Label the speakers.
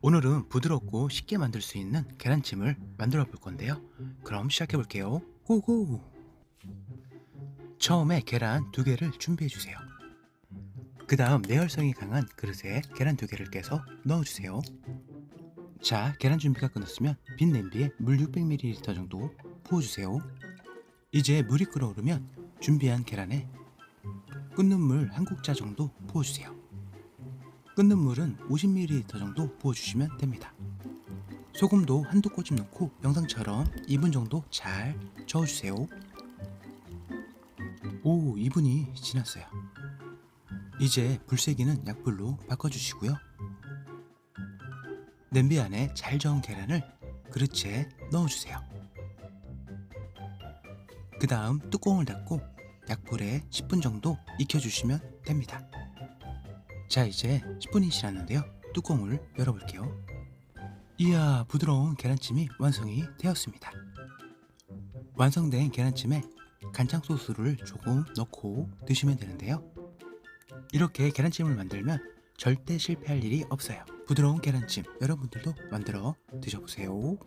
Speaker 1: 오늘은 부드럽고 쉽게 만들 수 있는 계란찜을 만들어 볼 건데요. 그럼 시작해 볼게요. 고고! 처음에 계란 두 개를 준비해 주세요. 그 다음 내열성이 강한 그릇에 계란 두 개를 깨서 넣어 주세요. 자, 계란 준비가 끝났으면 빈 냄비에 물 600ml 정도 부어 주세요. 이제 물이 끓어오르면 준비한 계란에 끓는 물 한 국자 정도 부어 주세요. 끓는 물은 50ml 정도 부어주시면 됩니다. 소금도 한두 꼬집 넣고 영상처럼 2분 정도 잘 저어주세요. 오, 2분이 지났어요. 이제 불세기는 약불로 바꿔주시고요. 냄비 안에 잘 저은 계란을 그릇에 넣어주세요. 그 다음 뚜껑을 닫고 약불에 10분 정도 익혀주시면 됩니다. 자 이제 10분이 지났는데요. 뚜껑을 열어볼게요. 이야 부드러운 계란찜이 완성이 되었습니다. 완성된 계란찜에 간장 소스를 조금 넣고 드시면 되는데요. 이렇게 계란찜을 만들면 절대 실패할 일이 없어요. 부드러운 계란찜 여러분들도 만들어 드셔보세요